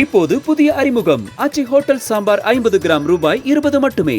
இப்போது புதிய அறிமுகம். அச்சி ஹோட்டல் சாம்பார் ஐம்பது கிராம் ரூபாய் இருபது மட்டுமே.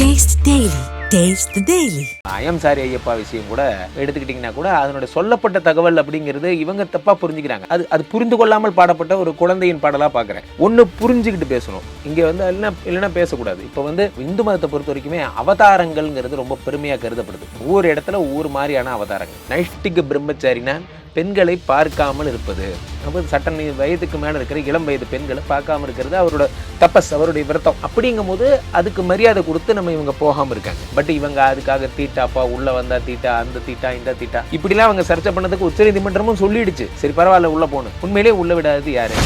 Taste Daily. Taste the Daily. I'm sorry Ayyappa விஷயம் கூட எடுத்துக்கிட்டிங்கன்னா கூட அதனுடைய சொல்லப்பட்ட தகவல் அப்படிங்கிறது இவங்க தப்பா புரிஞ்சுக்கிறாங்க. அது அது புரிந்து கொள்ளாமல் பாடப்பட்ட ஒரு குழந்தையின் பாடலா பார்க்குறேன் ஒன்று புரிஞ்சுக்கிட்டு பேசணும். இங்கே வந்து இல்லைன்னா இல்லைன்னா பேசக்கூடாது. இப்போ வந்து இந்து மதத்தை பொறுத்த வரைக்குமே அவதாரங்கள்ங்கிறது ரொம்ப பெருமையாக கருதப்படுது. ஒவ்வொரு இடத்துல ஒவ்வொரு மாதிரியான அவதாரங்கள். நைஷ்டிக பிரம்மச்சாரினா பெண்களை பார்க்காமல் இருப்பது. அப்போ சட்ட நீ வயதுக்கு மேலே இருக்கிற இளம் வயது பெண்களை பார்க்காம இருக்கிறது அவரோட தப்பஸ் அவருடைய விரத்தம் அப்படிங்கும் போது அதுக்கு மரியாதை கொடுத்து நம்ம இவங்க போகாமல் இருக்காங்க. பட் இவங்க அதுக்காக தீட்டாப்பா உள்ளே வந்தால் தீட்டா அந்த தீட்டா இந்த தீட்டா இப்படிலாம் அவங்க சர்ச்சை பண்ணதுக்கு உச்சநீதிமன்றமும் சொல்லிடுச்சு. சரி பரவாயில்ல உள்ளே போகணும். உண்மையிலேயே உள்ள விடாதது யாரு?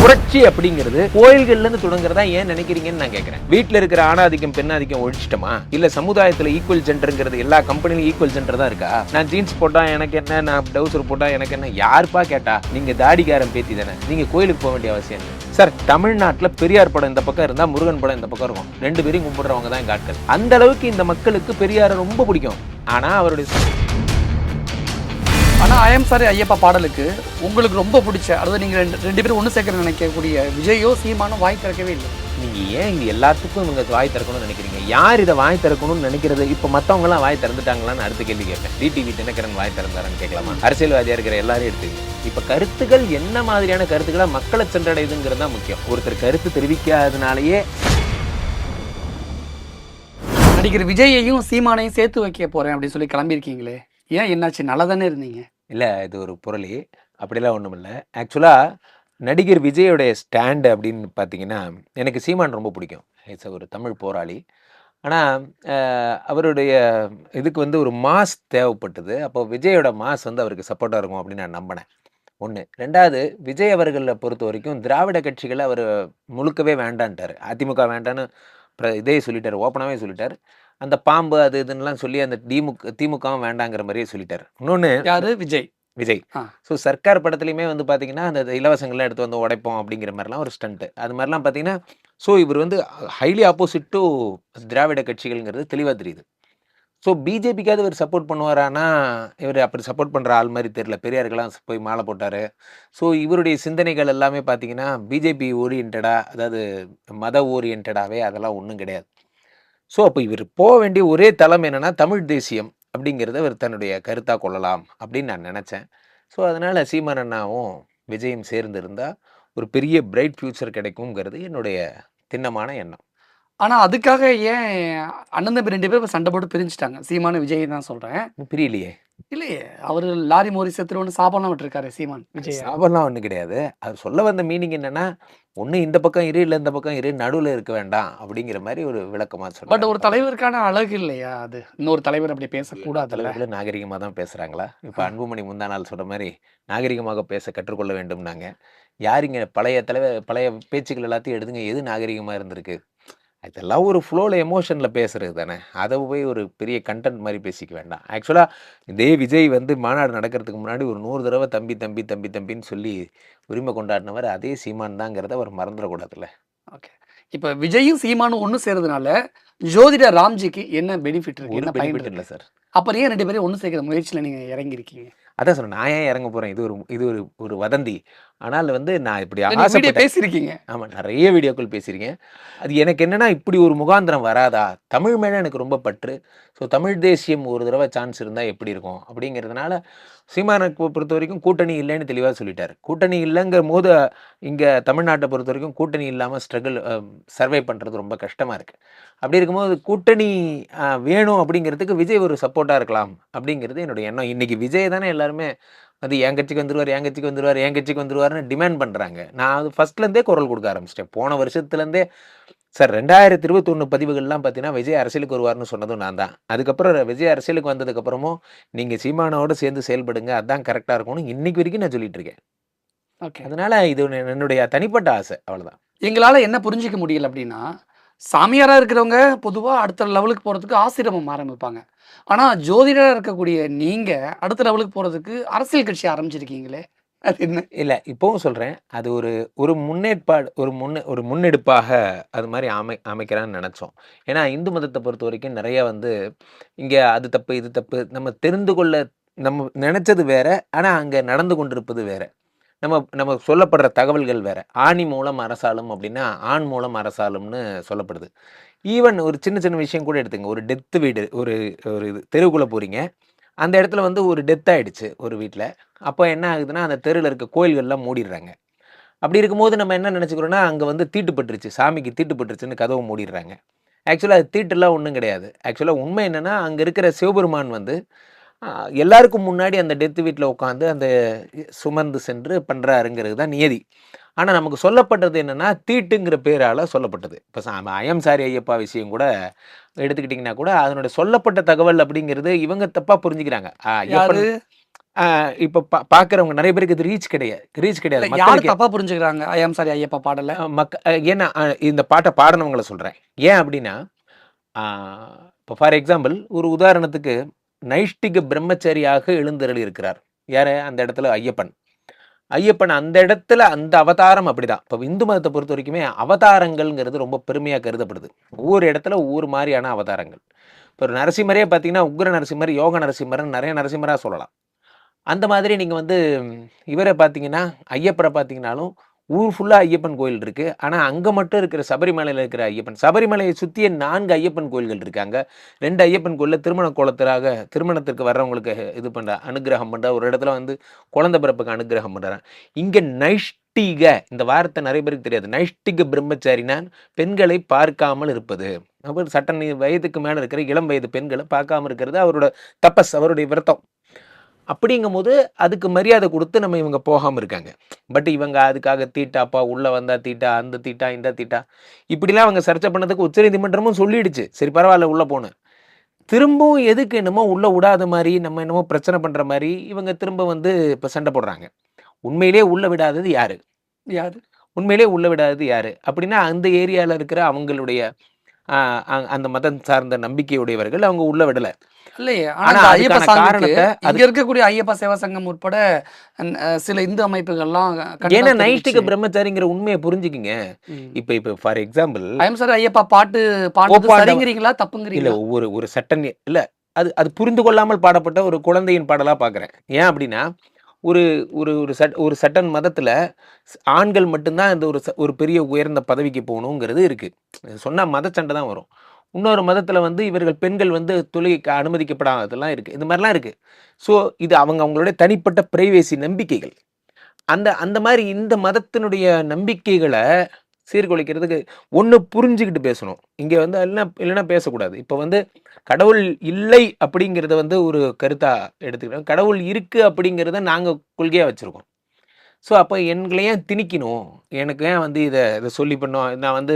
புரட்சி அப்படிங்கிறது கோயில்கள்ல இருந்து தொடங்குறதா ஏன் நினைக்கிறீங்கன்னு நான் கேட்கறேன் வீட்டில் இருக்கிற ஆணாதிக்கம் பெண்ணாதிக்கம் ஒழிச்சிட்டோமா? இல்ல சமுதாயத்துல ஈக்குவல் ஜெண்டருங்கிறது எல்லா கம்பெனிலும் ஈக்குவல் ஜெண்டர் தான் இருக்கா? நான் ஜீன்ஸ் போட்டா எனக்கு என்ன? நான் டவுசர் போட்டா எனக்கு என்ன? யாருப்பா கேட்டா? நீங்க தாடிக்காரன் பேத்தி தானே. நீங்க கோயிலுக்கு போக வேண்டிய அவசியம் இல்லை. சார் தமிழ்நாட்டில் பெரியார் படம் இந்த பக்கம் இருந்தா முருகன் படம் இந்த பக்கம் இருக்கும். ரெண்டு பேரையும் கும்பிடுறவங்க தான் காட்கள் அந்த அளவுக்கு இந்த மக்களுக்கு பெரியாரை ரொம்ப பிடிக்கும். ஆனா அவருடைய ஆனா ஐஎம் சாரி ஐயப்பா பாடலுக்கு. உங்களுக்கு ரொம்ப பிடிச்ச அதாவது நீங்க ரெண்டு ரெண்டு பேரும் ஒன்று சேர்க்க நினைக்கக்கூடிய விஜயோ சீமானோ வாய் திறக்கவே இல்லை. நீங்க ஏன் இங்க எல்லாத்துக்கும் இவங்க வாய் திறக்கணும்னு நினைக்கிறீங்க? யார் இதை வாய் திறக்கணும்னு நினைக்கிறது? இப்ப மத்தவங்க எல்லாம் வாய் திறந்துட்டாங்களான்னு அடுத்த கேள்வி கேட்பேன் டிடிவி தினகரன் வாய் திறந்தாரான்னு கேட்கலாமா? அரசியல்வாதியா இருக்கிற எல்லாரும் எடுத்துக்கங்க இப்ப கருத்துக்கள் என்ன மாதிரியான கருத்துக்களா மக்களை சென்றடையுதுங்கிறது தான் முக்கியம். ஒருத்தர் கருத்து தெரிவிக்காதனாலேயே நடிகர் விஜயையும் சீமானையும் சேர்த்து வைக்க போறேன் அப்படின்னு சொல்லி கிளம்பியிருக்கீங்களே. ஏன் என்னாச்சு? நல்லா தானே இருந்தீங்க? இல்லை இது ஒரு புரளி. அப்படிலாம் ஒன்றும் இல்லை ஆக்சுவலாக நடிகர் விஜயோடைய ஸ்டாண்டு அப்படின்னு பார்த்தீங்கன்னா எனக்கு சீமான் ரொம்ப பிடிக்கும். இட்ஸ் ஒரு தமிழ் போராளி. ஆனால் அவருடைய இதுக்கு வந்து ஒரு மாஸ் தேவைப்பட்டது. அப்போ விஜயோட மாஸ் வந்து அவருக்கு சப்போர்ட்டாக இருக்கும் அப்படின்னு நான் நம்பினேன். ஒன்று ரெண்டாவது விஜய் அவர்களை பொறுத்த வரைக்கும் திராவிட கட்சிகளை அவர் முழுக்கவே வேண்டான்ட்டார். அதிமுக வேண்டான்னு இதே சொல்லிட்டார் ஓப்பனாகவே சொல்லிட்டார். அந்த பாம்பு அது இதுன்னெலாம் சொல்லி அந்த திமுக திமுகவும் வேண்டாங்கிற மாதிரியே சொல்லிட்டார். இன்னொன்று யாரு? விஜய். விஜய். ஸோ சர்க்கார் படத்துலையுமே வந்து பார்த்தீங்கன்னா அந்த இலவசங்கள்லாம் எடுத்து வந்து உடைப்போம் அப்படிங்கிற மாதிரிலாம் ஒரு ஸ்டண்ட்டு அது மாதிரிலாம் பார்த்தீங்கன்னா ஸோ இவர் வந்து ஹைலி ஆப்போசிட் டு திராவிட கட்சிகள்ங்கிறது தெளிவாக தெரியுது. ஸோ பிஜேபிக்காவது இவர் சப்போர்ட் பண்ணுவாரானா? இவர் அப்படி சப்போர்ட் பண்ணுற ஆள் மாதிரி தெரியல. பெரியாருக்கெல்லாம் போய் மாலை போட்டார். ஸோ இவருடைய சிந்தனைகள் எல்லாமே பார்த்தீங்கன்னா பிஜேபி ஓரியன்டாக அதாவது மத ஓரியன்டாகவே அதெல்லாம் ஒன்றும் கிடையாது. ஸோ அப்போ இவர் போக வேண்டிய ஒரே தளம் என்னன்னா தமிழ் தேசியம் அப்படிங்கிறத இவர் தன்னுடைய கருத்தாக கொள்ளலாம் அப்படின்னு நான் நினச்சேன். ஸோ அதனால் சீமான் அண்ணாவும் விஜயும் சேர்ந்து இருந்தால் ஒரு பெரிய பிரைட் ஃப்யூச்சர் கிடைக்குங்கிறது என்னுடைய திண்ணமான எண்ணம். ஆனா அதுக்காக ஏன் அண்ணன் தம்பி ரெண்டு பேரும் சண்டை போட்டு பிரிஞ்சுட்டாங்க? சீமானு விஜய் தான் சொல்றேன். இன்னும் புரியலையே. இல்லையே அவர் லாரி மோரி செத்துருவோன்னு சாப்பாடுலாம் விட்டுருக்காரு சீமான் விஜய். சாபம்லாம் ஒன்றும் கிடையாது. அவர் சொல்ல வந்த மீனிங் என்னன்னா ஒன்று இந்த பக்கம் இரு இல்லை இந்த பக்கம் இரு நடுவில் இருக்க வேண்டாம் அப்படிங்கிற மாதிரி ஒரு விளக்கமாக சொல்ல பட் ஒரு தலைவருக்கான அழகு இல்லையா அது? இன்னொரு தலைவர் அப்படி பேசக்கூடாதுல்ல? தலைவர்களும் நாகரிகமாக தான் பேசுகிறாங்களா இப்போ அன்புமணி முந்தா நாள் சொல்கிற மாதிரி நாகரிகமாக பேச கற்றுக்கொள்ள வேண்டும்னாங்க. யாருங்க பழைய தலைவர் பழைய பேச்சுக்கள் எல்லாத்தையும் எடுத்துங்க எது நாகரிகமாக இருந்திருக்கு? இதெல்லாம் ஒரு ஃப்ளோவில் எமோஷனில் பேசுறது தானே. அதை போய் ஒரு பெரிய கண்டென்ட் மாதிரி பேசிக்க வேண்டாம். ஆக்சுவலாக இதே விஜய் வந்து மாநாடு நடக்கிறதுக்கு முன்னாடி ஒரு நூறு தடவை தம்பி தம்பி தம்பி தம்பின்னு சொல்லி உரிமை கொண்டாடினவர் அதே சீமான் தாங்கிறத அவர் மறந்துடக்கூடாதுல்ல. ஓகே. இப்போ விஜயும் சீமானும் ஒன்று சேர்றதுனால ஜோதிட ராம்ஜிக்கு என்ன பெனிஃபிட் இருக்கு? என்ன பயன் இல்லை சார். அப்புறம் ஏன் ரெண்டு பேரும் ஒன்று சேர்க்கிற முயற்சியில் நீங்க இறங்கியிருக்கீங்க? அதான் சொன்னேன். நான் ஏன் இறங்க போகிறேன் இது ஒரு இது ஒரு ஒரு வதந்தி. ஆனால் வந்து நான் இப்படி ஆசைப்பட்டேன். பேசியிருக்கீங்க. ஆமாம் நிறைய வீடியோக்கள் பேசியிருக்கேன். அது எனக்கு என்னன்னா இப்படி ஒரு முகாந்திரம் வராதா? தமிழ் மேலே எனக்கு ரொம்ப பற்று. ஸோ தமிழ் தேசியம் ஒரு தடவை சான்ஸ் இருந்தால் எப்படி இருக்கும்? அப்படிங்கிறதுனால சீமானை பொ- பொறுத்த வரைக்கும் கூட்டணி இல்லைன்னு தெளிவாக சொல்லிட்டார். கூட்டணி இல்லைங்கிற போது இங்கே தமிழ்நாட்டை பொறுத்த வரைக்கும் கூட்டணி இல்லாமல் ஸ்ட்ரகிள் சர்வை பண்ணுறது ரொம்ப கஷ்டமாக இருக்குது அப்படி இருக்கும்போது கூட்டணி வேணும் அப்படிங்கிறதுக்கு விஜய் ஒரு சப்போர்ட்டாக இருக்கலாம் அப்படிங்கிறது என்னுடைய எண்ணம். இன்னைக்கு விஜய் தானே எல்லாருமே அது என் கட்சிக்கு வந்துருவார் என் கட்சிக்கு வந்துருவார் என் கட்சிக்கு வந்துருவாருன்னு டிமாண்ட் பண்ணுறாங்க நான் அது ஃபர்ஸ்ட்லேருந்தே குரல் கொடுக்க ஆரம்பிச்சிட்டேன். போன வருஷத்துலேருந்தே சார் ரெண்டாயிரத்தி இருபத்தொன்று பதிவுகள்லாம் பார்த்தீங்கன்னா விஜய் அரசியலுக்கு வருவார்னு சொன்னதும் நான் தான். அதுக்கப்புறம் விஜய் அரசியலுக்கு வந்ததுக்கப்புறமும் நீங்கள் சீமானோட சேர்ந்து செயல்படுங்க அதான் கரெக்டாக இருக்கும்னு இன்னைக்கு வரைக்கும் நான் சொல்லிட்டு இருக்கேன். ஓகே அதனால இது என்னுடைய தனிப்பட்ட ஆசை அவ்வளோதான் எங்களால என்ன புரிஞ்சிக்க முடியல அப்படின்னா சாமியாரா இருக்கிறவங்க பொதுவா அடுத்த லெவலுக்கு போறதுக்கு ஆசிரமம் ஆரம்பிப்பாங்க. ஆனால் ஜோதிடராக இருக்கக்கூடிய நீங்கள் அடுத்த லெவலுக்கு போகிறதுக்கு அரசியல் கட்சி ஆரம்பிச்சிருக்கீங்களே? அது என்ன? இல்லை இப்போவும் சொல்கிறேன் அது ஒரு ஒரு முன்னேற்பாடு ஒரு முன்னே ஒரு முன்னெடுப்பாக அது மாதிரி அமை அமைக்கிறான்னு நினச்சோம். ஏன்னா இந்து மதத்தை பொறுத்த வரைக்கும் நிறைய வந்து இங்கே அது தப்பு இது தப்பு நம்ம தெரிந்து கொள்ள நம்ம நினச்சது வேற ஆனால் அங்கே நடந்து கொண்டிருப்பது வேற. நம்ம நம்ம சொல்லப்படுற தகவல்கள் வேற. ஆணி மூலம் அரசாலும் அப்படின்னா ஆண் மூலம் அரசாலும்னு சொல்லப்படுது. ஈவன் ஒரு சின்ன சின்ன விஷயம் கூட எடுத்துங்க. ஒரு டெத்து வீடு ஒரு ஒரு இது போகிறீங்க அந்த இடத்துல வந்து ஒரு டெத் ஆகிடுச்சு ஒரு வீட்டில் அப்போ என்ன ஆகுதுன்னா அந்த தெருவில் இருக்க கோயில்கள்லாம் மூடிடுறாங்க. அப்படி இருக்கும்போது நம்ம என்ன நினச்சிக்கிறோன்னா அங்கே வந்து தீட்டுப்பட்டுருச்சு சாமிக்கு தீட்டுப்பட்டுருச்சுன்னு கதவை மூடிடுறாங்க. ஆக்சுவலாக அது தீட்டுலாம் ஒன்றும் கிடையாது. ஆக்சுவலாக உண்மை என்னென்னா அங்கே இருக்கிற சிவபெருமான் வந்து எல்லாருக்கும் முன்னாடி அந்த டெத்து வீட்டில் உட்காந்து அந்த சுமந்து சென்று பண்ணுறாருங்கிறது தான் நியதி. ஆனால் நமக்கு சொல்லப்பட்டது என்னென்னா தீட்டுங்கிற பேரால் சொல்லப்பட்டது. இப்போ அயம் சாரி ஐயப்பா விஷயம் கூட எடுத்துக்கிட்டிங்கன்னா கூட அதனுடைய சொல்லப்பட்ட தகவல் அப்படிங்கிறது இவங்க தப்பாக புரிஞ்சுக்கிறாங்க. இப்போ பா பார்க்குறவங்க நிறைய பேருக்கு இது ரீச் கிடையாது ரீச் கிடையாது. யாரு மக்களுக்கு தப்பா புரிஞ்சுக்கிறாங்க ஐயாம் சாரி ஐயப்பா பாடல? மக்க ஏன்னா இந்த பாட்டை பாடினவங்கள சொல்கிறேன் ஏன் அப்படின்னா இப்போ ஃபார் எக்ஸாம்பிள் ஒரு உதாரணத்துக்கு நைஷ்டிக பிரம்மச்சரியாக எழுந்தருளி இருக்கிறார் யார்? அந்த இடத்துல ஐயப்பன். ஐயப்பன் அந்த இடத்துல அந்த அவதாரம் அப்படிதான். இப்போ இந்து மதத்தை பொறுத்த வரைக்குமே அவதாரங்கள்ங்கிறது ரொம்ப பெருமையாக கருதப்படுது. ஒவ்வொரு இடத்துல ஒவ்வொரு மாதிரியான அவதாரங்கள். இப்போ ஒரு நரசிம்மரே பார்த்தீங்கன்னா உக்ர நரசிம்மர் யோக நரசிம்மர்னு நிறைய நரசிம்மராக சொல்லலாம். அந்த மாதிரி நீங்கள் வந்து இவரை பார்த்தீங்கன்னா ஐயப்பரை பார்த்தீங்கன்னாலும் ஊர் ஃபுல்லாக ஐயப்பன் கோயில் இருக்குது ஆனால் அங்கே மட்டும் இருக்கிற சபரிமலையில் இருக்கிற ஐயப்பன் சபரிமலையை சுற்றிய நான்கு ஐயப்பன் கோயில்கள் இருக்காங்க. ரெண்டு ஐயப்பன் கோயிலில் திருமண கோலத்திலாக திருமணத்திற்கு வர்றவங்களுக்கு இது பண்ணுற அனுகிரகம் பண்ணுற ஒரு இடத்துல வந்து குழந்தை பிறப்புக்கு அனுகிரகம் பண்ணுறாங்க இங்கே நைஷ்டிக இந்த வார்த்தை நிறைய பேருக்கு தெரியாது. நைஷ்டிக பிரம்மச்சாரினா பெண்களை பார்க்காமல் இருப்பது. அவர் சட்ட வயதுக்கு மேலே இருக்கிற இளம் வயது பெண்களை பார்க்காம இருக்கிறது அவரோட தபஸ் அவருடைய விரதம். அப்படிங்கும் போது அதுக்கு மரியாதை கொடுத்து நம்ம இவங்க போகாமல் இருக்காங்க. பட் இவங்க அதுக்காக தீட்டாப்பா உள்ளே வந்தா தீட்டா அந்த தீட்டா இந்த தீட்டா. இப்படிலாம் அவங்க சர்ச்சை பண்ணதுக்கு உச்சநீதிமன்றமும் சொல்லிடுச்சு. சரி பரவாயில்ல உள்ளே போனேன். திரும்பவும் எதுக்கு என்னமோ உள்ளே விடாத மாதிரி நம்ம என்னமோ பிரச்சனை பண்ணுற மாதிரி இவங்க திரும்ப வந்து இப்போ சண்டை போடுறாங்க. உண்மையிலே உள்ளே விடாதது யாரு? யாரு? உண்மையிலே உள்ள விடாதது யாரு? அப்படின்னா அந்த ஏரியாவில் இருக்கிற அவங்களுடைய அந்த மதம் சார்ந்த நம்பிக்கையுடையவர்கள் அவங்க உள்ள விடல. இருக்கக்கூடிய ஐயப்ப சேவா சங்கம் உட்பட சில இந்து அமைப்புகள்லாம் ஏன்னா நைஷ்டிக. பிரம்மச்சாரிங்கிற உண்மையை புரிஞ்சுக்குங்க. இப்போ இப்போ for example I'm sorry Ayyappa பாட்டு கோப்பாண்ட- சரிங்கிறீங்களா தப்புங்கிறீங்களா? ஒவ்வொரு ஒரு சட்டன் இல்ல அது அது புரிந்து கொள்ளாமல் பாடப்பட்ட ஒரு குழந்தையின் பாடலா பார்க்குறேன் ஏன் அப்படின்னா ஒரு ஒரு ஒரு சட் ஒரு சட்டன் மதத்தில் ஆண்கள் மட்டும்தான் இந்த ஒரு ச- ஒரு பெரிய உயர்ந்த பதவிக்கு போகணுங்கிறது இருக்குது சொன்னால் மத சண்டை தான் வரும். இன்னொரு மதத்தில் வந்து இவர்கள் பெண்கள் வந்து தொழுகைக்கு அனுமதிக்கப்படாததெல்லாம் இருக்குது இந்த மாதிரிலாம் இருக்குது ஸோ இது அவங்க அவங்களுடைய தனிப்பட்ட பிரைவேசி நம்பிக்கைகள். அந்த அந்த மாதிரி இந்த மதத்தினுடைய நம்பிக்கைகளை சீர்குலைக்கிறதுக்கு ஒன்று புரிஞ்சுக்கிட்டு பேசணும். இங்கே வந்து இல்லைன்னா இல்லைன்னா பேசக்கூடாது. இப்போ வந்து கடவுள் இல்லை அப்படிங்கிறத வந்து ஒரு கருத்தாக எடுத்துக்கிறோம் கடவுள் இருக்குது அப்படிங்கிறத நாங்கள் கொள்கையாக வச்சுருக்கோம். ஸோ அப்போ எங்களை ஏன் திணிக்கணும்? எனக்கு ஏன் வந்து இதை இதை சொல்லி பண்ணோம்? நான் வந்து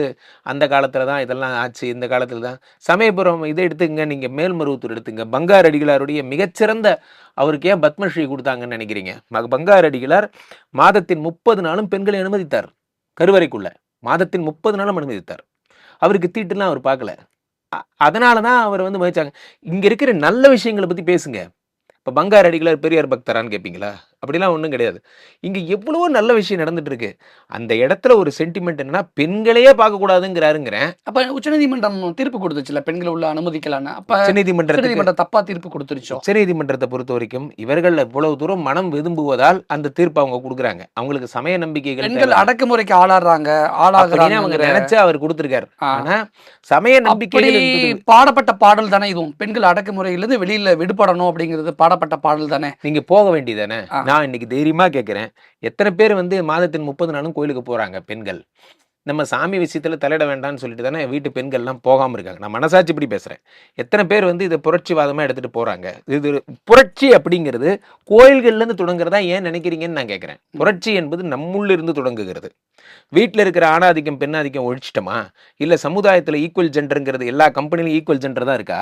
அந்த காலத்தில் தான் இதெல்லாம் ஆச்சு இந்த காலத்தில் தான். சமயபுரம் இதை எடுத்துங்க நீங்கள் மேல்மருவத்தூர் எடுத்துங்க. பங்கார் அடிகளாருடைய மிகச்சிறந்த அவருக்கு ஏன் பத்மஸ்ரீ கொடுத்தாங்கன்னு நினைக்கிறீங்க? பங்கார் அடிகளார் மாதத்தின் முப்பது நாளும் பெண்களை அனுமதித்தார் கருவறைக்குள்ளே. மாதத்தின் முப்பது நாளும் அனுமதித்தார். அவருக்கு தீட்டுலாம் அவர் பார்க்கல. அதனால தான் அவர் வந்து மதிச்சாங்க இங்கே இருக்கிற நல்ல விஷயங்களை பற்றி பேசுங்க. இப்போ பங்கார் அடிகளார் பெரியார் பக்தரான்னு கேட்பீங்களா அப்படிலாம் ஒன்றும் கிடையாது. இங்க எவ்வளவோ நல்ல விஷயம் நடந்துட்டு இருக்கு அந்த இடத்துல ஒரு சென்டிமெண்ட் என்னன்னா பெண்களையே பார்க்கக்கூடாதுங்கிறாருங்கிறேன். அப்ப உச்சநீதிமன்றம் தீர்ப்பு கொடுத்துச்சுல பெண்களை உள்ள அனுமதிக்கலான்னு. அப்ப உச்சநீதிமன்றம் தப்பா தீர்ப்பு கொடுத்துருச்சோ? உச்சநீதிமன்றத்தை பொறுத்த வரைக்கும் இவர்கள் இவ்வளவு தூரம் மனம் விரும்புவதால் அந்த தீர்ப்பு அவங்க கொடுக்குறாங்க. அவங்களுக்கு சமய நம்பிக்கைகள் பெண்கள். அடக்குமுறைக்கு ஆளாடுறாங்க அப்படின்னு அவங்க ஆளாகிறாங்க நினைச்சு அவர் கொடுத்திருக்காரு. ஆனா சமய என்பது பாடப்பட்ட பாடல் தானே இதுவும். பெண்கள் அடக்குமுறையிலிருந்து வெளியில விடுபடணும் அப்படிங்கிறது பாடப்பட்ட பாடல் தானே. நீங்க போக வேண்டியதானே. நான் இன்னைக்கு தைரியமாக கேட்குறேன். எத்தனை பேர் வந்து மாதத்தின் முப்பது நாளும் கோயிலுக்கு போகிறாங்க பெண்கள். நம்ம சாமி விஷயத்தில் தலையிட வேண்டாம்னு சொல்லிட்டு தானே வீட்டு பெண்கள்லாம் போகாமல் இருக்காங்க. நான் மனசாட்சி இப்படி பேசுகிறேன் எத்தனை பேர் வந்து இதை புரட்சிவாதமாக எடுத்துகிட்டு போகிறாங்க இது புரட்சி அப்படிங்கிறது கோயில்கள்லேருந்து தொடங்குறதா ஏன் நினைக்கிறீங்கன்னு நான் கேட்குறேன். புரட்சி என்பது நம்முள்ள இருந்து தொடங்குகிறது. வீட்டில் இருக்கிற ஆணாதிக்கம் பெண்ணாதிக்கம் ஒழிச்சிட்டோமா? இல்லை சமுதாயத்தில் ஈக்குவல் ஜெண்டருங்கிறது எல்லா கம்பெனிலும் ஈக்குவல் ஜெண்டர் தான் இருக்கா?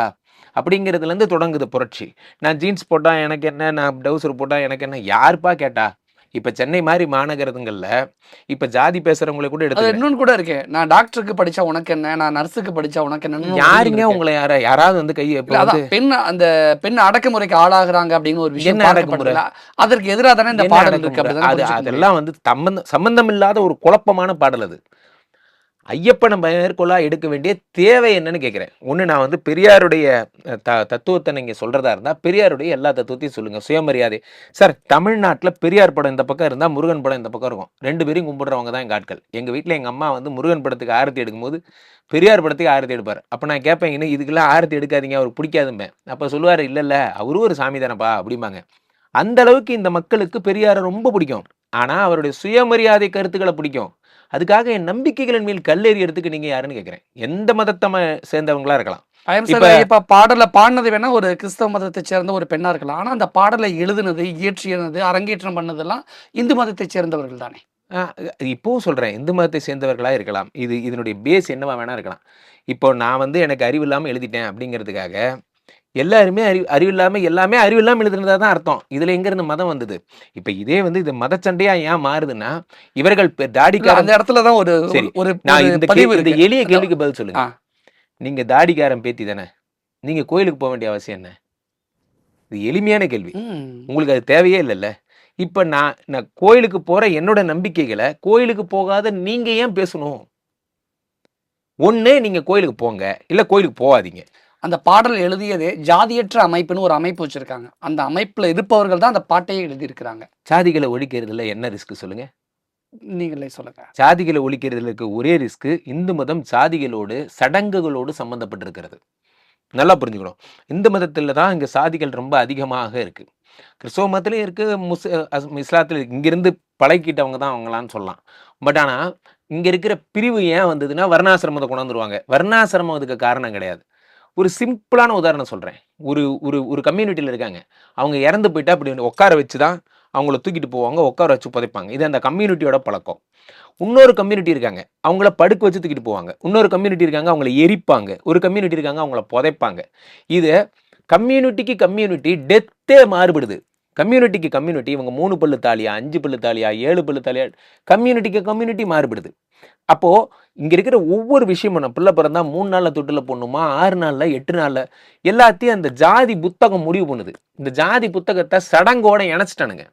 அப்படிங்கிறதுலேருந்து தொடங்குது புரட்சி. நான் ஜீன்ஸ் போட்டா எனக்கு என்ன? நான் டவுசர் போட்டா எனக்கு என்ன? யாருப்பா கேட்டா? இப்போ சென்னை மாதிரி மாநகரங்கள்ல இப்போ ஜாதி பேசுறவங்களை கூட எடுத்து இன்னொன்னு கூட இருக்கு. நான் டாக்டருக்கு படிச்சா உனக்கு என்ன? நான் நர்ஸுக்கு படிச்சா உனக்கு என்னன்னு யாருங்க. உங்களை யாரா? யாராவது வந்து கையை பெண் அந்த பெண் அடக்குமுறைக்கு ஆளாகிறாங்க அப்படின்னு ஒரு விஷயம் என்ன அடக்குமுறை? அதற்கு எதிராக தானே இந்த என்ன பாடல்? இருக்கு அது. அதெல்லாம் வந்து சம்பந்தம் சம்பந்தம் இல்லாத ஒரு குழப்பமான பாடல் அது. ஐயப்பனை மேற்கொள்ளா எடுக்க வேண்டிய தேவை என்னன்னு கேட்குறேன் ஒன்று நான் வந்து பெரியாருடைய த தத்துவத்தை நீங்கள் சொல்கிறதா இருந்தால் பெரியாருடைய எல்லா தத்துவத்தையும் சொல்லுங்கள் சுயமரியாதை. சார் தமிழ்நாட்டில் பெரியார் படம் இந்த பக்கம் இருந்தால் முருகன் படம் இந்த பக்கம் இருக்கும். ரெண்டு பேரும் கும்பிடுறவங்க தான் எங்கள் ஆட்கள். எங்கள் வீட்டில் எங்கள் அம்மா வந்து முருகன் படத்துக்கு ஆரத்தி எடுக்கும்போது பெரியார் படத்துக்கு ஆரத்தி எடுப்பார். அப்போ நான் கேட்பேன் இன்னும் இதுக்கெல்லாம் ஆரத்தி எடுக்காதீங்க அவருக்கு பிடிக்காதும்பேன். அப்போ சொல்லுவார் இல்லை இல்லை அவரும் ஒரு சாமி தானப்பா அப்படிம்பாங்க. அந்த அளவுக்கு இந்த மக்களுக்கு பெரியாரை ரொம்ப பிடிக்கும். ஆனால் அவருடைய சுயமரியாதை கருத்துக்களை பிடிக்கும். அதுக்காக என் நம்பிக்கைகளின் மேல் கல்லெறியறதுக்கு நீங்க யாருன்னு கேட்குறேன் எந்த மதத்தை சேர்ந்தவங்களா இருக்கலாம். இப்ப- இப்ப பாடல பாடினது வேணா ஒரு கிறிஸ்தவ மதத்தை சேர்ந்த ஒரு பெண்ணா இருக்கலாம். ஆனா அந்த பாடலை எழுதுனது இயற்றியது அரங்கேற்றம் பண்ணதெல்லாம் இந்து மதத்தை சேர்ந்தவர்கள் தானே. ஆஹ் இப்போவும் சொல்றேன் இந்து மதத்தை சேர்ந்தவர்களா இருக்கலாம். இது இதனுடைய பேஸ் என்னவா வேணா இருக்கலாம். இப்போ நான் வந்து எனக்கு அறிவு இல்லாம எழுதிட்டேன் அப்படிங்கிறதுக்காக எல்லாருமே அறிவு அறிவில்லாம எல்லாமே அறிவில்லாம எழுதுனதா தான் அர்த்தம். இதுல எங்க இருந்து மதம் வந்தது? இப்ப இதே வந்து இது மதச்சண்டையா ஏன் மாறுதுன்னா இவர்கள் தாடிக்காரன் அந்த இடத்துல தான் ஒரு சரி, ஒரு நான் இந்த பதிவு கே- இந்த. எளிய கேள்விக்கு பதில் சொல்லுங்க. ஆ. நீங்க தாடிக்காரன் பேத்தி தானே? நீங்க கோயிலுக்கு போக வேண்டிய அவசியம் என்ன? இது எளிமையான கேள்வி. உங்களுக்கு அது தேவையே இல்லைல்ல. இப்போ நான் நான் கோயிலுக்கு போற என்னோட நம்பிக்கைகளை கோயிலுக்கு போகாத நீங்க ஏன் பேசணும்? ஒண்ணு நீங்க கோயிலுக்கு போங்க. இல்ல கோயிலுக்கு போகாதீங்க. அந்த பாடல் எழுதியதே ஜாதியற்ற அமைப்புன்னு ஒரு அமைப்பு வச்சிருக்காங்க. அந்த அமைப்புல இருப்பவர்கள் தான் அந்த பாட்டையே எழுதியிருக்கிறாங்க. சாதிகளை ஒழிக்கிறதுல என்ன ரிஸ்க் சொல்லுங்க? நீங்களே சொல்லுங்க. சாதிகளை ஒழிக்கிறதுல இருக்க ஒரே ரிஸ்க் இந்து மதம் சாதிகளோடு சடங்குகளோடு சம்பந்தப்பட்டிருக்கிறது. நல்லா புரிஞ்சுக்கணும். இந்து மதத்தில் தான் இங்கே சாதிகள் ரொம்ப அதிகமாக இருக்கு. கிறிஸ்தவ மதத்துலையும் இருக்கு முஸ் இஸ்லாத்துல. இங்கிருந்து பழகிக்கிட்டவங்க தான் அவங்களான்னு சொல்லலாம். பட் ஆனால் இங்கே இருக்கிற பிரிவு ஏன் வந்ததுன்னா வர்ணாசிரமத்தை கொண்டாந்துருவாங்க வர்ணாசிரமம் அதுக்கு காரணம் கிடையாது. ஒரு சிம்பிளான உதாரணம் சொல்கிறேன் ஒரு ஒரு ஒரு கம்யூனிட்டியில் இருக்காங்க. அவங்க இறந்து போயிட்டா அப்படி உட்கார வச்சு தான் அவங்கள தூக்கிட்டு போவாங்க உட்கார வச்சு புதைப்பாங்க. இது அந்த கம்யூனிட்டியோட பழக்கம். இன்னொரு கம்யூனிட்டி இருக்காங்க. அவங்கள படுக்க வச்சு தூக்கிட்டு போவாங்க. இன்னொரு கம்யூனிட்டி இருக்காங்க அவங்கள எரிப்பாங்க. ஒரு கம்யூனிட்டி இருக்காங்க அவங்கள புதைப்பாங்க. இது கம்யூனிட்டிக்கு கம்யூனிட்டி டெத்தே மாறுபடுது. கம்யூனிட்டிக்கு கம்யூனிட்டி இவங்க மூணு பல்லு தாலியா அஞ்சு பல்லு தாலியா ஏழு பல்லு தாலியா கம்யூனிட்டிக்கு கம்யூனிட்டி மாறுபடுது. அப்போது இங்கே இருக்கிற ஒவ்வொரு விஷயமும் நான் பிள்ளை பிறந்தா மூணு நாளில் தொட்டில் போடணுமா ஆறு நாளில் எட்டு நாளில் எல்லாத்தையும் அந்த ஜாதி புத்தகம் முடிவு பண்ணுது. இந்த ஜாதி புத்தகத்தை சடங்கோட இணைச்சிட்டானுங்க.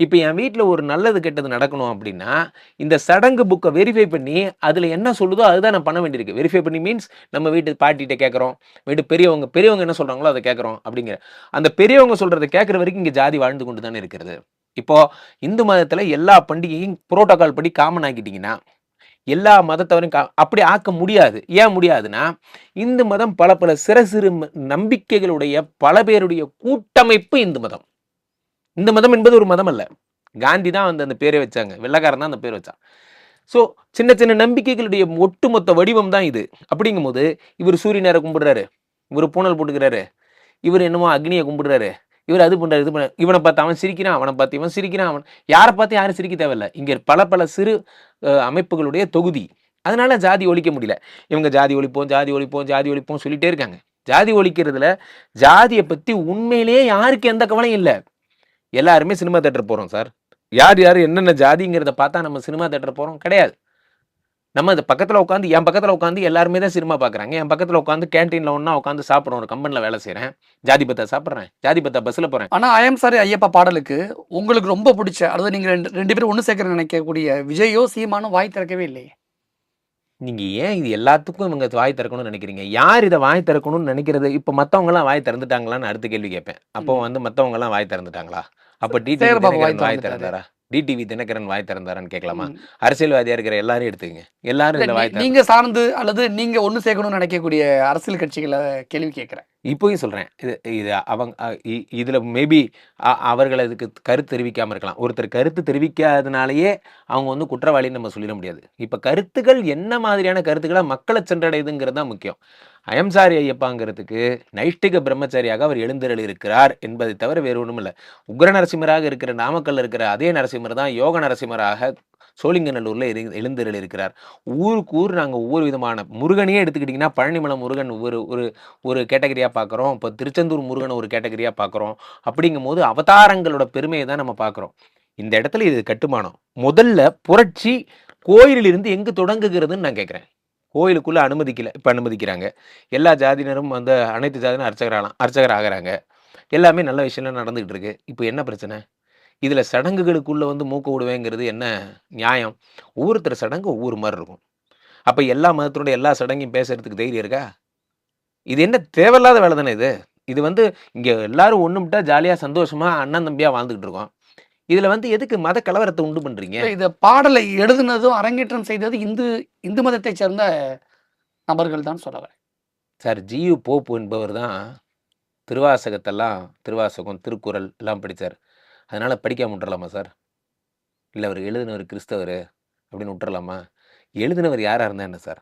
இப்போ என் வீட்டில் ஒரு நல்லது கெட்டது நடக்கணும் அப்படின்னா இந்த சடங்கு புக்கை வெரிஃபை பண்ணி அதில் என்ன சொல்லுதோ அதுதான் நான் பண்ண வேண்டியிருக்கு. வெரிஃபை பண்ணி மீன்ஸ் நம்ம வீட்டு பாட்டிகிட்ட கேட்குறோம் வீட்டு பெரியவங்க பெரியவங்க என்ன சொல்கிறாங்களோ அதை கேட்குறோம் அப்படிங்கிற. அந்த பெரியவங்க சொல்கிறத கேட்குற வரைக்கும் இங்கே ஜாதி வாழ்ந்து கொண்டு தானே இருக்கிறது. இப்போது இந்து மதத்தில் எல்லா பண்டிகையும் புரோட்டோகால் படி காமன் ஆக்கிட்டிங்கன்னா எல்லா மதத்தவரும் கா அப்படி ஆக்க முடியாது. ஏன் முடியாதுன்னா இந்து மதம் பல பல சிறு சிறு நம்பிக்கைகளுடைய பல பேருடைய கூட்டமைப்பு இந்து மதம். இந்த மதம் என்பது ஒரு மதம் அல்ல. காந்தி தான் வந்து அந்த பேரை வச்சாங்க. வெள்ளக்காரன் தான் அந்த பேர் வச்சான். ஸோ சின்ன சின்ன நம்பிக்கைகளுடைய ஒட்டுமொத்த வடிவம் தான் இது. அப்படிங்கும்போது இவர் சூரியனரை கும்பிடுறாரு? இவர் பூனல் போட்டுக்கிறாரு. இவர் என்னமோ அக்னியை கும்பிடுறாரு. இவர் அது பண்ணுறாரு இது பண்ண இவனை பார்த்து அவன் சிரிக்கிறான் அவனை பார்த்து இவன் சிரிக்கிறான் அவன். யாரை பார்த்து யாரும் சிரிக்க தேவையில்லை. இங்கே பல பல சிறு அமைப்புகளுடைய தொகுதி. அதனால ஜாதி ஒழிக்க முடியல. இவங்க ஜாதி ஒழிப்போம் ஜாதி ஒழிப்போம் ஜாதி ஒழிப்போம் சொல்லிட்டே இருக்காங்க. ஜாதி ஒழிக்கிறதுல ஜாதியை பற்றி உண்மையிலேயே யாருக்கு எந்த கவலையும் இல்லை. எல்லாருமே சினிமா தேட்டர் போகிறோம் சார். யார் யார் என்னென்ன ஜாதிங்கிறத பார்த்தா நம்ம சினிமா தேட்டர் போகிறோம் கிடையாது. நம்ம இந்த பக்கத்தில் உட்காந்து என் பக்கத்தில் உட்காந்து எல்லாருமே தான் சினிமா பார்க்குறாங்க என் பக்கத்தில் உட்காந்து கேன்டீனில் ஒன்றா உட்காந்து சாப்பிட்றோம் ஒரு கம்பெனியில் வேலை செய்கிறேன் ஜாதி பத்தா சாப்பிட்றேன். ஜாதி பத்தா பஸ்ஸில் போகிறேன் ஆனா ஐயம் சாரி ஐயப்பா பாடலுக்கு உங்களுக்கு ரொம்ப பிடிச்ச அதாவது நீங்க ரெண்டு ரெண்டு பேரும் ஒண்ணு சேர்க்க நினைக்கக்கூடிய விஜயோ சீமானும் வாய் திறக்கவே இல்லையே? நீங்கள் ஏன் இது எல்லாத்துக்கும் இவங்க வாய் திறக்கணும்னு நினைக்கிறீங்க? யார் இதை வாய் திறக்கணும்னு நினைக்கிறது? இப்போ மற்றவங்கலாம் வாய் திறந்துட்டாங்களான்னு அடுத்த கேள்வி கேட்பேன். அப்போ வந்து மற்றவங்கலாம் வாய் திறந்துட்டாங்களா? அப்போ சேகர்பாபு வாய். திறந்தாரா? டிடிவி தினகரன் வாய் திறந்தாரான்னு கேட்கலாமா. அரசியல்வாதியா இருக்கிற எல்லாரும் எடுத்துக்கங்க. எல்லாரும் நீங்க சார்ந்து அல்லது நீங்க ஒண்ணு சேர்க்கணும்னு நினைக்கக்கூடிய அரசியல் கட்சிகளை கேள்வி கேட்கிறேன் இப்போயும் சொல்கிறேன் இது இது அவங்க இதில் மேபி அவர்கள் அதுக்கு கருத்து தெரிவிக்காமல் இருக்கலாம். ஒருத்தர் கருத்து தெரிவிக்காதனாலேயே அவங்க வந்து குற்றவாளின்னு நம்ம சொல்லிட முடியாது. இப்போ கருத்துக்கள் என்ன மாதிரியான கருத்துக்களை மக்களை சென்றடையுதுங்கிறது தான் முக்கியம். அயம்சாரி ஐயப்பாங்கிறதுக்கு நைஷ்டிக பிரம்மச்சாரியாக அவர் எழுந்தருள் இருக்கிறார் என்பதை தவிர வேறு ஒன்றும் இல்லை உக்ர நரசிம்மராக இருக்கிற நாமக்கல் இருக்கிற அதே நரசிம்மர் தான் யோக நரசிம்மராக சோழிங்கநல்லூரில் எழு எழுந்தருள் இருக்கிறார். ஊருக்கு ஊர் நாங்கள் ஒவ்வொரு விதமான முருகனையே எடுத்துக்கிட்டிங்கன்னா பழனிமலை முருகன் ஒரு ஒரு ஒரு கேட்டகரியாக பார்க்குறோம் இப்போ திருச்செந்தூர் முருகனை ஒரு கேட்டகரியாக பார்க்குறோம் அப்படிங்கும்போது அவதாரங்களோட பெருமையை தான் நம்ம பார்க்குறோம் இந்த இடத்துல இது கட்டுமானம். முதல்ல புரட்சி கோயிலிலிருந்து எங்கு தொடங்குகிறதுன்னு நான் கேட்குறேன் கோயிலுக்குள்ளே அனுமதிக்கல இப்போ அனுமதிக்கிறாங்க. எல்லா ஜாதியினரும் வந்து அனைத்து ஜாதியினரும் அர்ச்சகராகலாம் அர்ச்சகர் ஆகிறாங்க. எல்லாமே நல்ல விஷயம்லாம் நடந்துகிட்டு இருக்கு. இப்போ என்ன பிரச்சனை? இதில் சடங்குகளுக்குள்ளே வந்து மூக்க விடுவேங்கிறது என்ன நியாயம்? ஒவ்வொருத்தர் சடங்கு ஒவ்வொரு மாதிரி இருக்கும். அப்போ எல்லா மதத்தோட எல்லா சடங்கையும் பேசுறதுக்கு தைரியம் இருக்கா? இது என்ன தேவையில்லாத வேலை தானே இது? இது வந்து இங்கே எல்லாரும் ஒன்றுமிட்டா ஜாலியாக சந்தோஷமாக அண்ணன் தம்பியாக வாழ்ந்துக்கிட்டு இருக்கோம். இதில் வந்து எதுக்கு மத கலவரத்தை உண்டு பண்ணுறீங்க இந்த பாடலை எழுதுனதும் அரங்கேற்றம் செய்தது இந்து இந்து மதத்தைச் சேர்ந்த நபர்கள் தான் சொல்ல வரேன். சார் ஜியு போப் என்பவர் தான் திருவாசகத்தெல்லாம் திருவாசகம் திருக்குறள் எல்லாம் படித்தார் அதனால் படிக்காம விட்டுறலாமா சார்? இல்லை அவர் எழுதினவர் கிறிஸ்தவர் அப்படின்னு விட்டுறலாமா? எழுதினவர் யாராக இருந்தா என்ன சார்?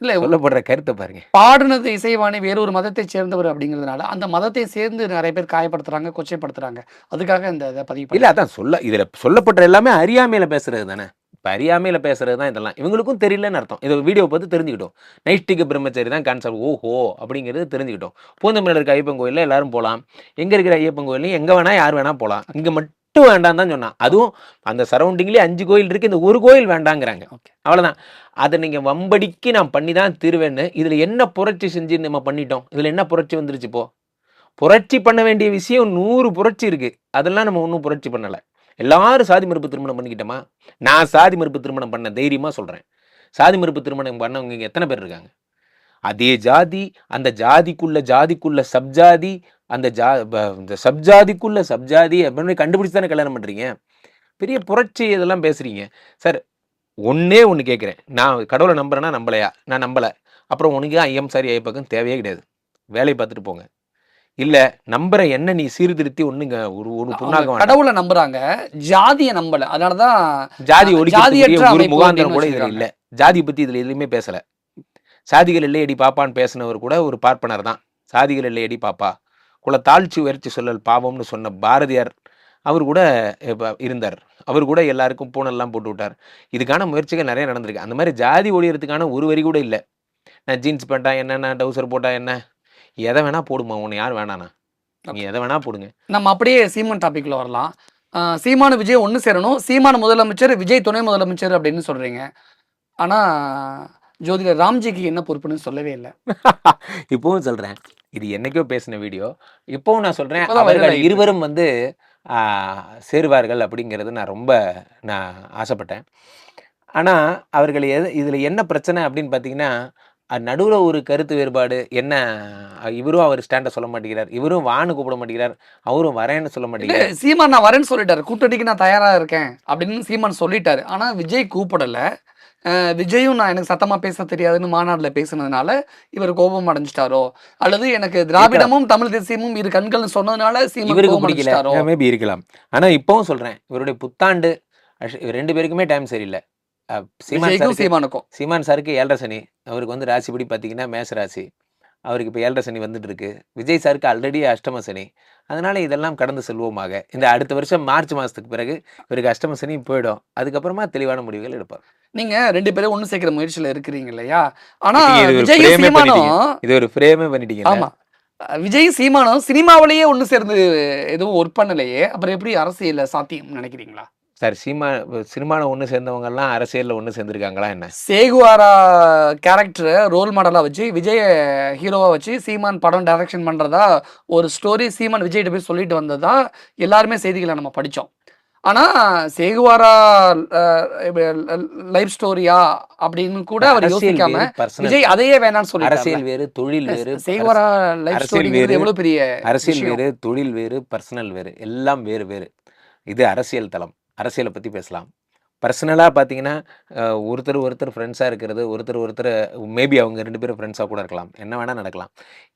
இல்ல சொல்லப்படுற கருத்தை பாருங்க. பாடுனது இசைவாணி வேறொரு மதத்தைச் சேர்ந்தவர் அப்படிங்கிறதுனால அந்த மதத்தை சேர்ந்து நிறைய பேர் காயப்படுத்துறாங்க கொச்சைப்படுத்துறாங்க. அதுக்காக இந்த இதை பதிவு இல்லை அதான் சொல்ல இதில் சொல்லப்படுற எல்லாமே அறியாமையில் பேசுறது தானே? இப்போ அறியாமையில் பேசுறது தான் இதெல்லாம். இவங்களுக்கும் தெரியலன்னு அர்த்தம். இதை வீடியோ பார்த்து தெரிஞ்சுக்கிட்டோம். நைஷ்டிக பிரம்மச்சரி தான் கான்செப்ட் ஓஹோ அப்படிங்கிறது தெரிஞ்சுக்கிட்டோம். பூந்தமல்லியில் இருக்க ஐயப்பன் கோயிலில் எல்லாரும் போகலாம் எங்கே இருக்கிற ஐயப்பன் கோயிலையும் எங்கே வேணா யார் வேணா போகலாம் இங்கே மட்டும் வேண்டாம் தான் சொன்னான். அதுவும் அந்த சரௌண்டிங்லேயே அஞ்சு கோயில் இருக்கு. இந்த ஒரு கோயில் வேண்டாங்கிறாங்க. ஓகே அவ்வளோதான் அதை நீங்கள் வம்படிக்கு நான் பண்ணி தான் தீருவேன்னு இதில் என்ன புரட்சி செஞ்சு நம்ம பண்ணிட்டோம். இதில் என்ன புரட்சி வந்துருச்சு இப்போ? புரட்சி பண்ண வேண்டிய விஷயம் நூறு புரட்சி இருக்கு. அதெல்லாம் நம்ம ஒன்றும் புரட்சி பண்ணலை. எல்லாரும் சாதி மறுப்பு திருமணம் பண்ணிக்கிட்டோமா? நான் சாதி மறுப்பு திருமணம் பண்ண தைரியமாக சொல்கிறேன் சாதி மறுப்பு திருமணம் பண்ணவங்க இங்கே எத்தனை பேர் இருக்காங்க? அதே ஜாதி அந்த ஜாதிக்குள்ள ஜாதிக்குள்ள சப்ஜாதி அந்த ஜா இந்த சப்ஜாதிக்குள்ள சப்ஜாதி அப்படின்னு கண்டுபிடிச்சி தானே கல்யாணம் பண்ணுறீங்க பெரிய புரட்சி இதெல்லாம் பேசுகிறீங்க சார் ஒன்றே ஒன்று கேட்குறேன் நான் கடவுளை நம்புறேன்னா நம்பலையா? நான் நம்பலை. அப்புறம் உனக்கு ஐயம் சாரி ஐயப்பக்கம் தேவையே கிடையாது. வேலையை பார்த்துட்டு போங்க. இல்லை நம்புற என்ன நீ சீர்திருத்தி ஒண்ணுங்க ஒரு ஒரு புண்ணாக. கடவுளை நம்புறாங்க ஜாதியை நம்பல. அதனாலதான் ஜாதி ஒழிக்கக்கூடிய ஒரு முகாந்திரம் கூட இதுல இல்ல. ஜாதி பத்தி இதுல எதுவுமே பேசல. சாதிகள் இல்லையடி பாப்பான்னு பேசினவர் கூட ஒரு பார்ப்பனர் தான். சாதிகள் இல்லையடி பாப்பா. குல தாழ்ச்சி உயர்ச்சி சொல்லல் பாவம்னு சொன்ன பாரதியார் அவர் கூட இருந்தார். அவர் கூட எல்லாருக்கும் பூனெல்லாம் போட்டு விட்டார். இதுக்கான முயற்சிகள் நிறைய நடந்திருக்கு. அந்த மாதிரி ஜாதி ஒழியறதுக்கான ஒரு வரி கூட இல்லை. நான் ஜீன்ஸ் பேண்டா என்ன டவுசர் போட்டா என்ன? எதை வேணா போடுமா? உன்னை யார் வேணாண்ணா நீ எதை வேணா போடுங்க. நம்ம அப்படியே சீமான் டாபிக்ல வரலாம். சீமானு விஜய் ஒன்று சேரணும். சீமான முதலமைச்சர் விஜய் துணை முதலமைச்சர் அப்படின்னு சொல்றீங்க. ஆனா ஜோதிடர் ராம்ஜிக்கு என்ன பொறுப்புன்னு சொல்லவே இல்லை. இப்பவும் சொல்றேன். இது என்னைக்கோ பேசின வீடியோ. இப்பவும் நான் சொல்றேன். அவர்கள். இருவரும் வந்து ஆஹ், சேருவார்கள் அப்படிங்கிறது நான் ரொம்ப நான் ஆசைப்பட்டேன். ஆனா அவர்கள் எது இதுல என்ன பிரச்சனை அப்படின்னு பார்த்தீங்கன்னா நடுவுல ஒரு கருத்து வேறுபாடு என்ன? இவரும் அவர் ஸ்டாண்டை சொல்ல மாட்டேங்கிறார். இவரும் வான்னு கூப்பிட மாட்டேங்கிறார். அவரும் வரேன்னு சொல்ல மாட்டேங்கிறார். சீமான் நான் வரேன்னு சொல்லிட்டாரு. கூட்டணிக்கு நான் தயாரா இருக்கேன் அப்படின்னு சீமான் சொல்லிட்டாரு. ஆனா விஜய் கூப்பிடல. விஜயும் நான் எனக்கு சத்தமா பேச தெரியாதுன்னு மாநாடுல பேசுனதுனால இவர் கோபம் அடைஞ்சிட்டாரோ? அல்லது எனக்கு திராவிடமும் தமிழ் தேசியமும் இரு கண்கள்னு சொன்னதுனால சீமான் இவருக்கு பிடிக்கல. மேபி இருக்கலாம். ஆனா இப்பவும் சொல்றேன். இவருடைய புத்தாண்டு ரெண்டு பேருக்குமே டைம் சரியில்லை. சீமான் சீமானுக்கும். சீமான் சாருக்கு ஏழரை சனி. அவருக்கு வந்து ராசிப்படி பார்த்தீங்கன்னா மேச ராசி. அவருக்கு இப்போ ஏழரை சனி வந்துட்டு இருக்கு. விஜய் சாருக்கு ஆல்ரெடி அஷ்டம சனி. அதனால இதெல்லாம் கடந்து செல்வோமாக. இந்த அடுத்த வருஷம் மார்ச் மாசத்துக்கு பிறகு இவருக்கு அஷ்டம சனி போயிடும். அதுக்கப்புறமா தெளிவான முடிவுகள் எடுப்பார். நீங்க ரெண்டு பேரும் ஒண்ணு சேர்க்கிற முயற்சியில இருக்கிறீங்க இல்லையா? ஆனா இது ஒரு ஃப்ரேமே பண்ணிட்டீங்க. ஆமா. விஜய் சீமானும் சினிமாவிலேயே ஒண்ணு சேர்ந்து எதுவும் ஒர்க் பண்ணலையே. அப்புறம் எப்படி அரசியல்ல சாத்தியம் நினைக்கிறீங்களா? சார் சீமா சினிமாவில் ஒன்று சேர்ந்தவங்க எல்லாம் அரசியலில் ஒன்று சேர்ந்துருக்காங்களா என்ன? சேகுவாரா கேரக்டரை ரோல் மாடலா வச்சு விஜய ஹீரோவா வச்சு சீமான் படம் டைரக்ஷன் பண்றதா ஒரு ஸ்டோரி சீமான் விஜய்கிட்ட போய் சொல்லிட்டு வந்ததா எல்லாருமே செய்திகளை நம்ம படிச்சோம். ஆனா சேகுவாரா லைஃப் ஸ்டோரியா அப்படின்னு கூட அவர் யோசிக்காம விஜய் அதையே வேணாம்னு சொல்லிட்டாரு அரசியல் வேறு தொழில் வேறு சேகுவாரா லைஃப் ஸ்டோரிங்கிறது வேறு, எவ்வளவு பெரிய அரசியல். வேறு தொழில் வேறு பர்சனல் வேறு எல்லாம் வேறு வேறு. இது அரசியல் தளம். அரசியலை பற்றி பேசலாம். பர்சனலாக பார்த்தீங்கன்னா ஒருத்தர் ஒருத்தர் ஃப்ரெண்ட்ஸாக இருக்கிறது ஒருத்தர் ஒருத்தர் மேபி அவங்க ரெண்டு பேரும் ஃப்ரெண்ட்ஸாக கூட இருக்கலாம். என்ன வேணால் நடக்கலாம்.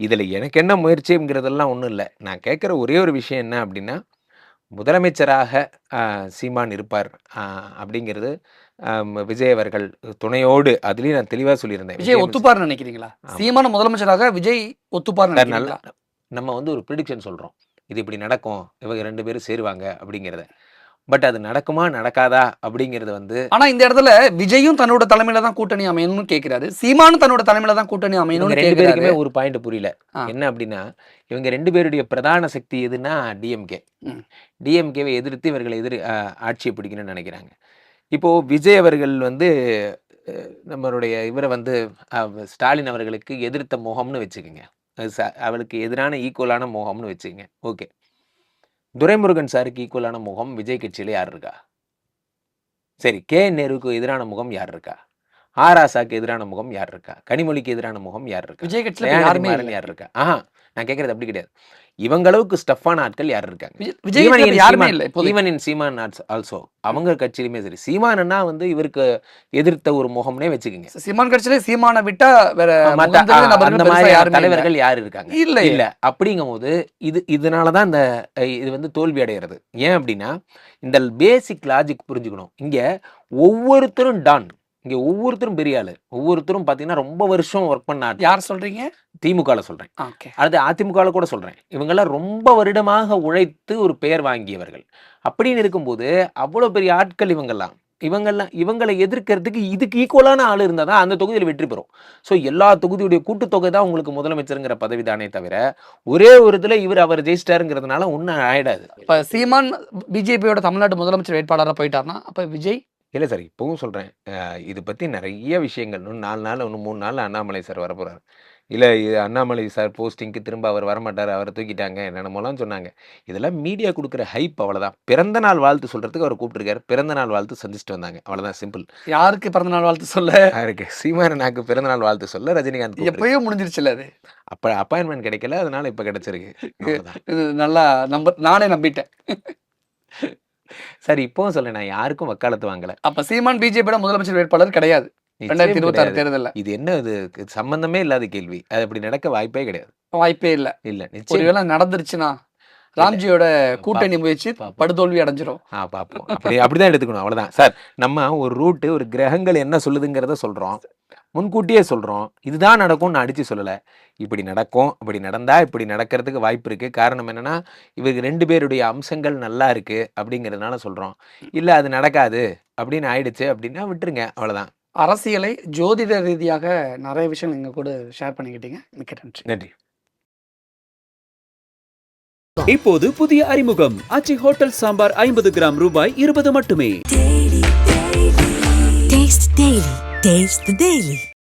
இதில் எனக்கு என்ன முயற்சிங்கிறதெல்லாம் ஒன்றும் இல்லை. நான் கேட்குற ஒரே ஒரு விஷயம் என்ன அப்படின்னா முதலமைச்சராக சீமான் இருப்பார். அப்படிங்கிறது விஜய் அவர்கள் துணையோடு அதுலேயும் நான் தெளிவாக சொல்லியிருந்தேன். விஜய் ஒத்துப்பார்னு நினைக்கிறீங்களா. சீமான முதலமைச்சராக விஜய் ஒத்துப்பார்னு சார் நல்லா நம்ம வந்து ஒரு ப்ரிடிக்ஷன் சொல்கிறோம் இது இப்படி நடக்கும். இவங்க ரெண்டு பேரும் சேருவாங்க அப்படிங்கிறத. பட் அது நடக்குமா நடக்காதா அப்படிங்கிறது வந்து ஆனா இந்த இடத்துல விஜயும் தன்னோட தலைமையில தான் கூட்டணி அமையணும்னு கேக்குறாரு. சீமானும் தன்னோட தலைமையில தான் கூட்டணி அமையணும்னு ரெண்டு பேருக்குமே ஒரு பாயிண்ட் புரியல. என்ன அப்படின்னா இவங்க ரெண்டு பேருடைய பிரதான சக்தி எதுன்னா டிஎம்கே. டிஎம்கேவை எதிர்த்து இவர்களை எதிர் ஆட்சியை பிடிக்கணும்னு நினைக்கிறாங்க. இப்போ விஜய் அவர்கள் வந்து நம்மளுடைய இவரை வந்து ஸ்டாலின் அவர்களுக்கு எதிர்த்த முகம்னு வச்சுக்கோங்க. அவளுக்கு எதிரான ஈக்குவலான முகம்னு வச்சுக்கோங்க. ஓகே. துரைமுருகன் சாருக்கு ஈக்குவலான முகம் விஜய் கட்சியில யார் இருக்கா? சரி கே. நேருவுக்கு எதிரான முகம் யார் இருக்கா? ஆராசாக்கு எதிரான முகம் யார் இருக்கா? கனிமொழிக்கு எதிரான முகம் யார் இருக்கா? விஜய் கட்சியில யாருமே. யார் இருக்கா? ஆஹா நான் கேட்கறது அப்படி கிடையாது. இவங்க அளவுக்கு ஸ்டஃப்பான ஆட்கள் யார் இருக்காங்க? விஜய்- யாருமே சீமான்- இல்ல even in சீமான் ஆல்சோ அவங்க கட்சியிலுமே சரி. சீமானன்னா வந்து இவருக்கு எதிர்த்த ஒரு முகம்னே வச்சுக்கோங்க. சீமான் கட்சியில சீமானை விட்டா வேற அந்த மாதிரி. தலைவர்கள் யார் இருக்காங்க? இல்ல. இல்ல. அப்படிங்கும்போது இது இதனால தான் இந்த இது வந்து தோல்வி அடைகிறது ஏன் அப்படின்னா இந்த பேசிக் லாஜிக் புரிஞ்சுக்கணும். இங்க ஒவ்வொருத்தரும் டான் இங்க ஒவ்வொருத்தரும் பெரிய ஆளு. ஒவ்வொருத்தரும் பாத்தீங்கன்னா ரொம்ப வருஷம் ஒர்க் பண்ண. யார் சொல்றீங்க? திமுகல சொல்றேன். ஓகே அடுத்து அதிமுகவில் கூட சொல்றேன். இவங்கெல்லாம் ரொம்ப வருடமாக உழைத்து ஒரு பெயர் வாங்கியவர்கள். அப்படின்னு இருக்கும்போது அவ்வளோ பெரிய ஆட்கள் இவங்கெல்லாம். இவங்கெல்லாம் இவங்களை எதிர்க்கிறதுக்கு இதுக்கு ஈக்குவலான ஆள் இருந்தால் தான் அந்த தொகுதியில் வெற்றி பெறும். ஸோ எல்லா தொகுதியுடைய கூட்டுத்தொகை தான் உங்களுக்கு முதலமைச்சருங்கிற பதவி தானே தவிர ஒரே ஒரு இதில் இவர் அவர் ஜெயிச்சிட்டாருங்கிறதுனால ஒன்றும் ஆயிடாது. இப்ப சீமான் பிஜேபியோட தமிழ்நாடு முதலமைச்சர் வேட்பாளரா போயிட்டாருன்னா அப்ப விஜய்? இல்லை சார் இப்போவும் சொல்கிறேன் இது பற்றி நிறைய விஷயங்கள். இன்னும் நாலு நாள் இன்னும் மூணு நாள் அண்ணாமலை சார் வரப்போகிறார் இல்லை இது அண்ணாமலை சார் போஸ்டிங்க்கு திரும்ப அவர் வரமாட்டார். அவரை தூக்கிட்டாங்க என்னென்னமோலாம் சொன்னாங்க. இதெல்லாம் மீடியா கொடுக்குற ஹைப் அவ்வளோதான். பிறந்த நாள் வாழ்த்து சொல்கிறதுக்கு அவர் கூப்பிட்டுருக்காரு பிறந்த நாள் வாழ்த்து சந்திச்சுட்டு வந்தாங்க. அவ்வளோதான் சிம்பிள் யாருக்கு பிறந்த நாள் வாழ்த்து சொல்ல? அவருக்கு சீமானனாக்கு பிறந்த நாள் வாழ்த்து சொல்ல ரஜினிகாந்த். எப்பயோ முடிஞ்சிருச்சுல அது. அப்போ அப்பாயின்மெண்ட் கிடைக்கல. அதனால இப்போ கிடைச்சிருக்கு. நல்லா நம்ப நானே நம்பிட்டேன். சார் இப்போவும் சொல்ல நான் யாருக்கும் வக்காலத்து வாங்கல. அப்ப சீமான் பிஜேபியோட முதலமைச்சர் வேட்பாளர் கிடையாது. ரெண்டாயிரத்தி இருபத்தி ஆறு கிடையாது. தேர்தல்ல. இது என்ன இது? சம்பந்தமே இல்லாத கேள்வி. அது அப்படி நடக்க வாய்ப்பே கிடையாது. வாய்ப்பே இல்ல. இல்ல நிச்சயம். ஒருவேளை நடந்துருச்சுன்னா ராம்ஜியோட கூட்டணி முயற்சி பாப்போம். படுதோல்வி அடைஞ்சிரும். ஆ பார்ப்போம் அப்படி அப்படிதான் எடுத்துக்கணும். அவ்வளவுதான். சார் நம்ம ஒரு ரூட்டு ஒரு கிரகங்கள் என்ன சொல்லுதுங்கிறத சொல்றோம். முன்கூட்டியே சொல்றோம். இதுதான் நடக்கும்னு அடிச்சு சொல்லல. இப்படி நடக்கும் இப்படி நடந்தா இப்படி நடக்கிறதுக்கு வாய்ப்பு இருக்கு. காரணம் என்னன்னா இவருக்கு ரெண்டு பேருடைய அம்சங்கள் நல்லா இருக்கு அப்படிங்கிறதுனால சொல்றோம். இல்ல அது நடக்காது. அப்படின்னு ஆயிடுச்சு அப்படின்னா விட்டுருங்க. அவ்வளவுதான். அரசியலை ஜோதிட ரீதியாக நிறைய விஷயங்கள் எங்க கூட ஷேர் பண்ணிக்கிட்டீங்க. மிக்க நன்றி. நன்றி. இப்போது புதிய அறிமுகம். ஆச்சி ஹோட்டல் சாம்பார் ஐம்பது கிராம் ரூபாய் இருபது மட்டுமே. Taste the Daily.